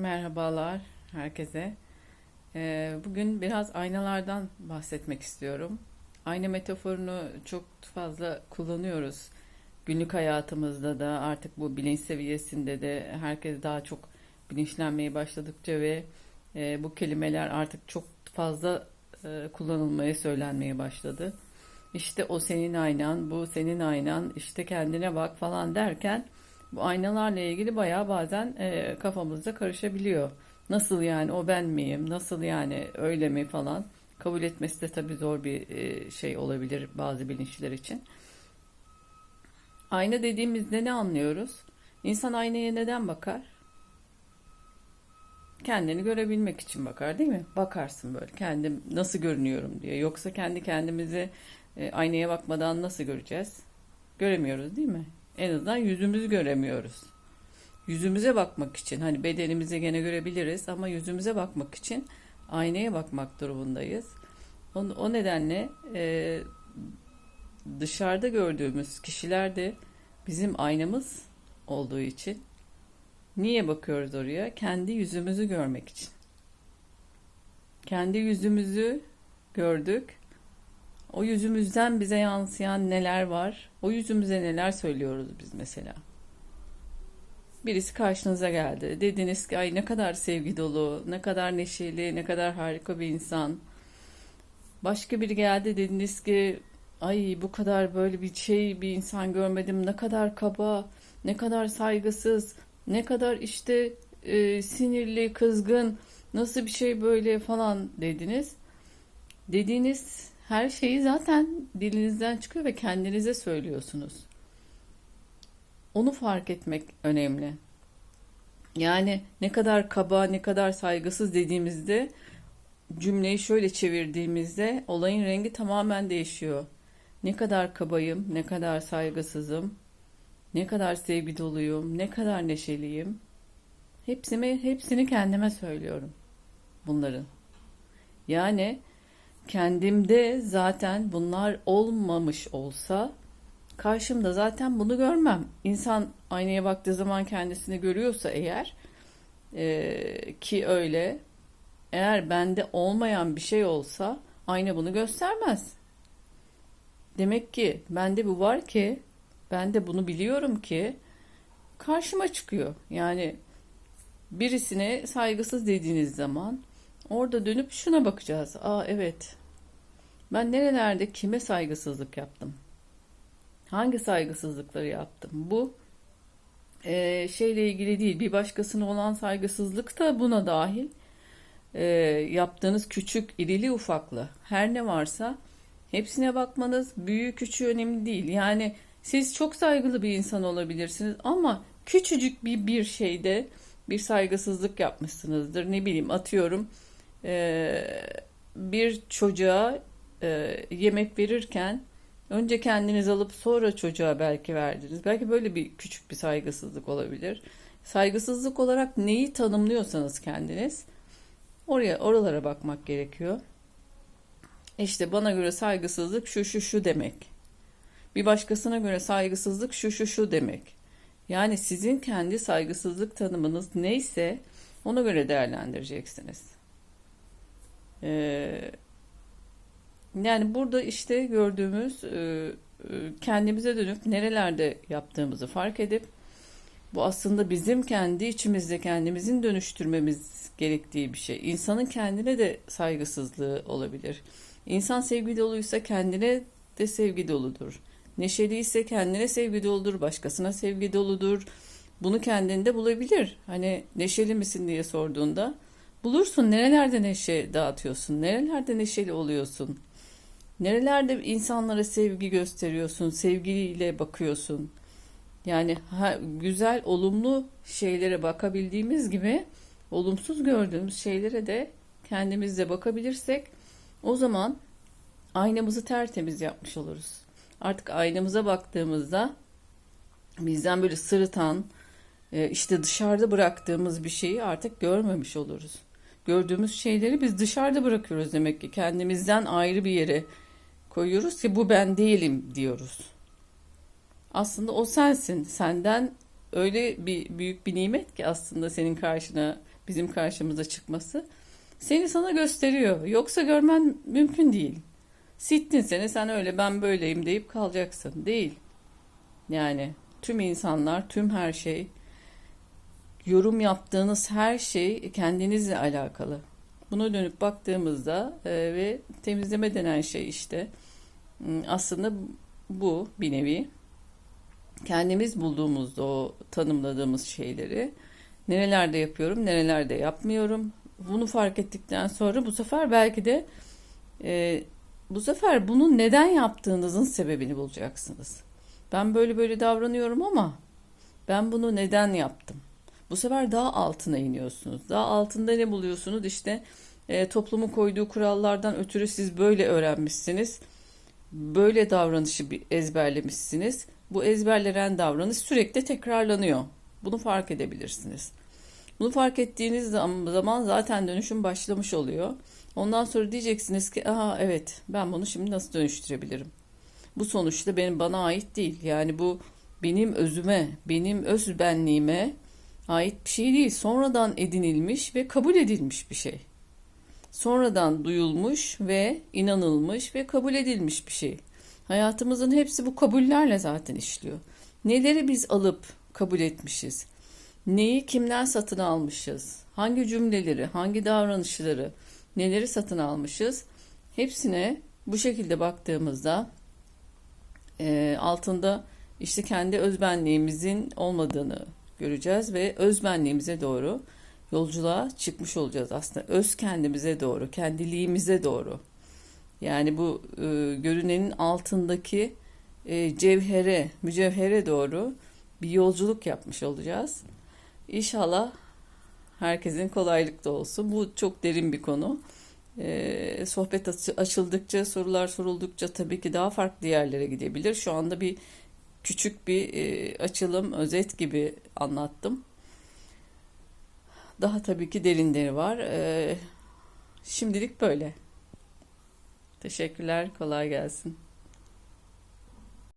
Merhabalar herkese. Ee, bugün biraz aynalardan bahsetmek istiyorum. Ayna metaforunu çok fazla kullanıyoruz. Günlük hayatımızda da artık bu bilinç seviyesinde de herkes daha çok bilinçlenmeye başladıkça ve e, bu kelimeler artık çok fazla e, kullanılmaya söylenmeye başladı. İşte o senin aynan, bu senin aynan, işte kendine bak falan derken bu aynalarla ilgili bayağı bazen e, kafamızda karışabiliyor. Nasıl yani o ben miyim? Nasıl yani öyle mi falan? Kabul etmesi de tabii zor bir e, şey olabilir bazı bilinçler için. Ayna dediğimizde ne anlıyoruz? İnsan aynaya neden bakar? Kendini görebilmek için bakar değil mi? Bakarsın böyle kendim nasıl görünüyorum diye. Yoksa kendi kendimizi e, aynaya bakmadan nasıl göreceğiz? Göremiyoruz değil mi? En azından yüzümüzü göremiyoruz. Yüzümüze bakmak için hani bedenimizi gene görebiliriz ama yüzümüze bakmak için aynaya bakmak durumundayız. O, o nedenle e, dışarıda gördüğümüz kişiler de bizim aynamız olduğu için niye bakıyoruz oraya? Kendi yüzümüzü görmek için. Kendi yüzümüzü gördük. O yüzümüzden bize yansıyan neler var? O yüzümüze neler söylüyoruz biz mesela? Birisi karşınıza geldi. Dediniz ki ay ne kadar sevgi dolu, ne kadar neşeli, ne kadar harika bir insan. Başka biri geldi dediniz ki ay bu kadar böyle bir şey bir insan görmedim. Ne kadar kaba, ne kadar saygısız, ne kadar işte e, sinirli, kızgın, nasıl bir şey böyle falan dediniz. Dediğiniz her şeyi zaten dilinizden çıkıyor ve kendinize söylüyorsunuz. Onu fark etmek önemli. Yani ne kadar kaba, ne kadar saygısız dediğimizde cümleyi şöyle çevirdiğimizde olayın rengi tamamen değişiyor. Ne kadar kabayım, ne kadar saygısızım, ne kadar sevgi doluyum, ne kadar neşeliyim. Hepsini, hepsini kendime söylüyorum bunların. Yani kendimde zaten bunlar olmamış olsa karşımda zaten bunu görmem. İnsan aynaya baktığı zaman kendisini görüyorsa eğer e, ki öyle eğer bende olmayan bir şey olsa ayna bunu göstermez. Demek ki bende bu var ki ben de bunu biliyorum ki karşıma çıkıyor. Yani birisine saygısız dediğiniz zaman orada dönüp şuna bakacağız. Aa evet ben nerelerde kime saygısızlık yaptım? Hangi saygısızlıkları yaptım? Bu e, şeyle ilgili değil. Bir başkasına olan saygısızlık da buna dahil. E, yaptığınız küçük, irili ufaklı her ne varsa hepsine bakmanız büyük küçüğü önemli değil. Yani siz çok saygılı bir insan olabilirsiniz ama küçücük bir bir şeyde bir saygısızlık yapmışsınızdır. Ne bileyim atıyorum e, bir çocuğa e, yemek verirken önce kendiniz alıp sonra çocuğa belki verdiniz. Belki böyle bir küçük bir saygısızlık olabilir. Saygısızlık olarak neyi tanımlıyorsanız kendiniz oraya oralara bakmak gerekiyor. İşte bana göre saygısızlık şu şu şu demek. Bir başkasına göre saygısızlık şu şu şu demek. Yani sizin kendi saygısızlık tanımınız neyse ona göre değerlendireceksiniz. Ee, yani burada işte gördüğümüz e, e, kendimize dönüp nerelerde yaptığımızı fark edip bu aslında bizim kendi içimizde kendimizin dönüştürmemiz gerektiği bir şey. İnsanın kendine de saygısızlığı olabilir. İnsan sevgi doluysa kendine de sevgi doludur. Neşeliyse kendine sevgi doludur, başkasına sevgi doludur. Bunu kendinde bulabilir. Hani neşeli misin diye sorduğunda bulursun. Nerelerde neşe dağıtıyorsun? Nerelerde neşeli oluyorsun? Nerelerde insanlara sevgi gösteriyorsun, sevgiyle bakıyorsun. Yani ha, güzel, olumlu şeylere bakabildiğimiz gibi olumsuz gördüğümüz şeylere de kendimizle bakabilirsek o zaman aynamızı tertemiz yapmış oluruz. Artık aynamıza baktığımızda bizden böyle sırıtan, e, işte dışarıda bıraktığımız bir şeyi artık görmemiş oluruz. Gördüğümüz şeyleri biz dışarıda bırakıyoruz demek ki kendimizden ayrı bir yere koyuyoruz ki bu ben değilim diyoruz. Aslında o sensin. Senden öyle bir büyük bir nimet ki aslında senin karşına, bizim karşımıza çıkması. Seni sana gösteriyor. Yoksa görmen mümkün değil. Sittin seni sen öyle ben böyleyim deyip kalacaksın. Değil. Yani tüm insanlar, tüm her şey, yorum yaptığınız her şey kendinizle alakalı. Buna dönüp baktığımızda e, ve temizleme denen şey işte aslında bu bir nevi. Kendimiz bulduğumuzda o tanımladığımız şeyleri nerelerde yapıyorum, nerelerde yapmıyorum. Bunu fark ettikten sonra bu sefer belki de e, bu sefer bunu neden yaptığınızın sebebini bulacaksınız. Ben böyle böyle davranıyorum ama ben bunu neden yaptım? Bu sefer daha altına iniyorsunuz. Daha altında ne buluyorsunuz? İşte e, toplumun koyduğu kurallardan ötürü siz böyle öğrenmişsiniz. Böyle davranışı bir ezberlemişsiniz. Bu ezberlenen davranış sürekli tekrarlanıyor. Bunu fark edebilirsiniz. Bunu fark ettiğiniz zam- zaman zaten dönüşüm başlamış oluyor. Ondan sonra diyeceksiniz ki, aha evet ben bunu şimdi nasıl dönüştürebilirim? Bu sonuçta benim bana ait değil. Yani bu benim özüme, benim öz benliğime ait bir şey değil. Sonradan edinilmiş ve kabul edilmiş bir şey. Sonradan duyulmuş ve inanılmış ve kabul edilmiş bir şey. Hayatımızın hepsi bu kabullerle zaten işliyor. Neleri biz alıp kabul etmişiz? Neyi kimden satın almışız? Hangi cümleleri, hangi davranışları, neleri satın almışız? Hepsine bu şekilde baktığımızda e, altında işte kendi özbenliğimizin olmadığını göreceğiz ve özbenliğimize doğru yolculuğa çıkmış olacağız aslında. Öz kendimize doğru, kendiliğimize doğru. Yani bu e, görünenin altındaki e, cevhere, mücevhere doğru bir yolculuk yapmış olacağız. İnşallah herkesin kolaylıkla olsun. Bu çok derin bir konu. E, sohbet açı- açıldıkça, sorular soruldukça tabii ki daha farklı yerlere gidebilir. Şu anda bir küçük bir e, açılım, özet gibi anlattım. Daha tabii ki derinleri var. E, şimdilik böyle. Teşekkürler, kolay gelsin.